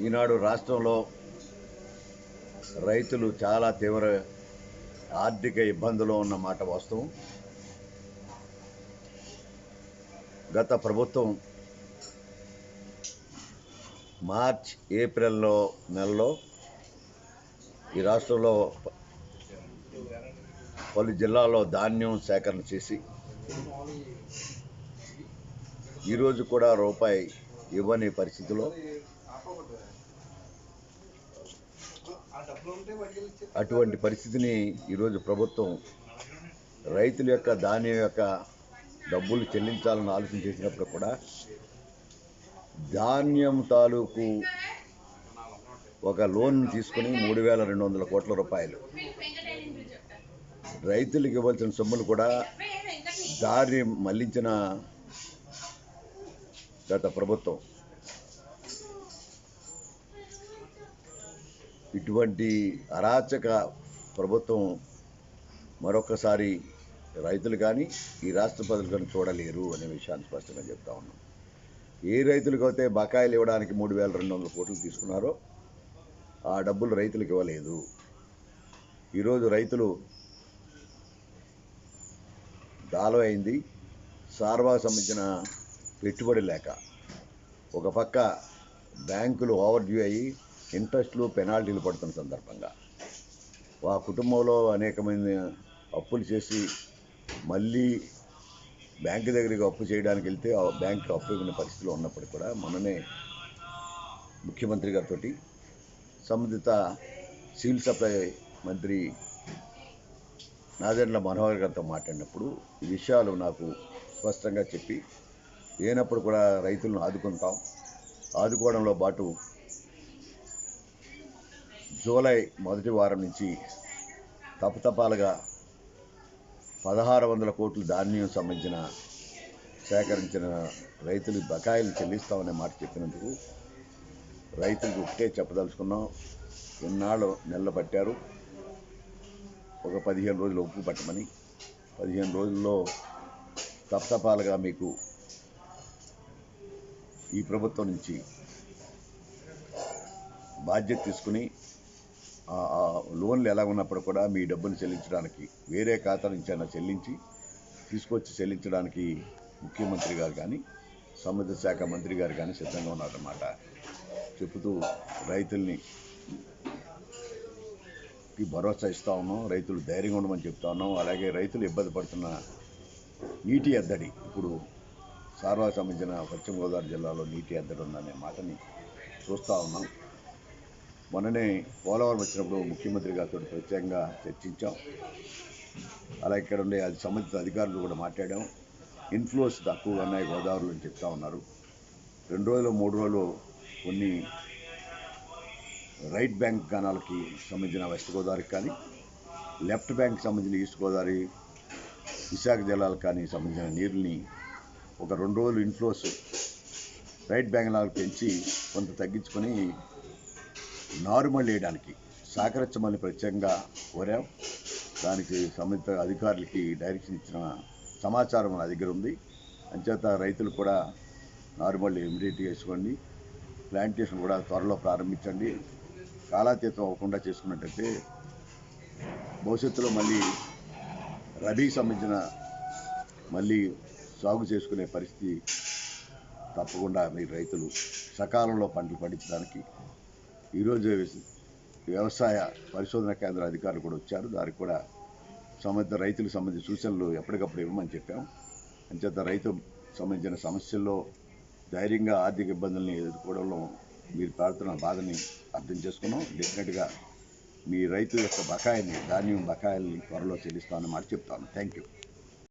ఈనాడు రాష్ట్రంలో రైతులు చాలా తీవ్ర ఆర్థిక ఇబ్బందులో ఉన్న మాట వాస్తవం. గత ప్రభుత్వం మార్చ్ ఏప్రిల్లో నెలలో ఈ రాష్ట్రంలో ప- పలు జిల్లాల్లో ధాన్యం సేకరణ చేసి ఈరోజు కూడా రూపాయి ఇవ్వని పరిస్థితిలో అటువంటి పరిస్థితిని ఈరోజు ప్రభుత్వం రైతుల యొక్క ధాన్యం యొక్క డబ్బులు చెల్లించాలని ఆలోచన చేసినప్పుడు కూడా ధాన్యం తాలూకు ఒక లోన్ తీసుకుని మూడు వేల రెండు వందల కోట్ల రూపాయలు. రైతులకు ఇవ్వాల్సిన సొమ్ములు కూడా దారి మళ్ళించిన గత ప్రభుత్వం. ఇటువంటి అరాచక ప్రభుత్వం మరొకసారి రైతులు కానీ ఈ రాష్ట్ర ప్రజలు కానీ చూడలేరు అనే విషయాన్ని స్పష్టంగా చెప్తా ఉన్నాం. ఏ రైతులకు అయితే బకాయిలు ఇవ్వడానికి మూడు వేల రెండు వందల కోట్లు తీసుకున్నారో ఆ డబ్బులు రైతులకు ఇవ్వలేదు. ఈరోజు రైతులు దాలో అయింది సార్వాకు సంబంధించిన పెట్టుబడి లేక. ఒక పక్క బ్యాంకులు ఓవర్ డ్యూ అయ్యి ఇంట్రెస్ట్లు పెనాల్టీలు పడుతున్న సందర్భంగా. ఆ కుటుంబంలో అనేకమైన అప్పులు చేసి మళ్ళీ బ్యాంకు దగ్గరికి అప్పు చేయడానికి వెళ్తే ఆ బ్యాంకు అప్పు ఇవ్వని పరిస్థితిలో ఉన్నప్పుడు కూడా మొన్ననే ముఖ్యమంత్రి గారితో సంబంధిత సివిల్ సప్లై మంత్రి నాదెండ్ల మనోహర్ గారితో మాట్లాడినప్పుడు ఈ విషయాలు నాకు స్పష్టంగా చెప్పి లేనప్పుడు కూడా రైతులను ఆదుకుంటాం. ఆదుకోవడంలో పాటు జూలై మొదటి వారం నుంచి తపతపాలుగా పదహారు వందల కోట్లు ధాన్యం సంబంధించిన సేకరించిన రైతులు బకాయిలు చెల్లిస్తామనే మాట చెప్పినందుకు రైతులకు ఒకటే చెప్పదలుచుకున్నాం. ఎన్నాళ్ళు నెలలు పట్టారు? ఒక పదిహేను రోజులు ఒప్పు పట్టమని. పదిహేను రోజుల్లో తప్పతపాలుగా మీకు ఈ ప్రభుత్వం నుంచి బాధ్యత తీసుకుని లోన్లు ఎలా ఉన్నప్పుడు కూడా మీ డబ్బును చెల్లించడానికి వేరే ఖాతా నుంచి అయినా చెల్లించి తీసుకొచ్చి చెల్లించడానికి ముఖ్యమంత్రి గారు కానీ సంబంధిత శాఖ మంత్రి గారు కానీ సిద్ధంగా ఉన్నారన్నమాట. చెబుతూ రైతుల్ని భరోసా ఇస్తా ఉన్నాం రైతులు ధైర్యంగా ఉండమని చెప్తా ఉన్నాం. అలాగే రైతులు ఇబ్బంది పడుతున్న నీటి ఎద్దడి ఇప్పుడు సార్వా సంబంధించిన పశ్చిమ గోదావరి జిల్లాలో నీటి ఎద్దడి ఉందనే మాటని చూస్తూ ఉన్నాం. మొన్ననే పోలవరం వచ్చినప్పుడు ముఖ్యమంత్రి గారితో ప్రత్యేకంగా చర్చించాం. అలా ఇక్కడ ఉండే అది సంబంధిత అధికారులు కూడా మాట్లాడాం. ఇన్ఫ్లోస్ తక్కువగా ఉన్నాయి గోదావరిలో అని చెప్తా ఉన్నారు. రెండు రోజులు మూడు రోజులు కొన్ని రైట్ బ్యాంక్ కణాలకి సంబంధించిన వెస్ట్ గోదావరికి కానీ లెఫ్ట్ బ్యాంక్ సంబంధించిన ఈస్ట్ గోదావరి విశాఖ జిల్లాలకు కానీ సంబంధించిన నీరుని ఒక రెండు రోజులు ఇన్ఫ్లోస్ రైట్ బ్యాంక్ పెంచి కొంత తగ్గించుకొని నార్మల్ వేయడానికి సహకరించమని ప్రత్యేకంగా కోరాం. దానికి సంబంధిత అధికారులకి డైరెక్షన్ ఇచ్చిన సమాచారం నా దగ్గర ఉంది. అంచేత రైతులు కూడా నార్మల్ ఇమీడియట్గా చేసుకోండి ప్లాంటేషన్ కూడా త్వరలో ప్రారంభించండి. కాలాతీతం అవ్వకుండా చేసుకున్నట్టయితే భవిష్యత్తులో మళ్ళీ రబీకి సంబంధించిన మళ్ళీ సాగు చేసుకునే పరిస్థితి తప్పకుండా మీ రైతులు సకాలంలో పంటలు పండించడానికి ఈరోజు వ్యవసాయ పరిశోధన కేంద్ర అధికారులు కూడా వచ్చారు. దానికి కూడా సంబంధిత రైతులకు సంబంధించిన సూచనలు ఎప్పటికప్పుడు ఇవ్వమని చెప్పాం అంచేత రైతు సంబంధించిన సమస్యల్లో ధైర్యంగా ఆర్థిక ఇబ్బందుల్ని ఎదుర్కోవడంలో మీరు పాడుతున్న బాధని అర్థం చేసుకున్నాం. డెఫినెట్గా మీ రైతు యొక్క బకాయిని ధాన్యం బకాయిల్ని త్వరలో చెల్లిస్తామని మాట చెప్తాను. Thank you.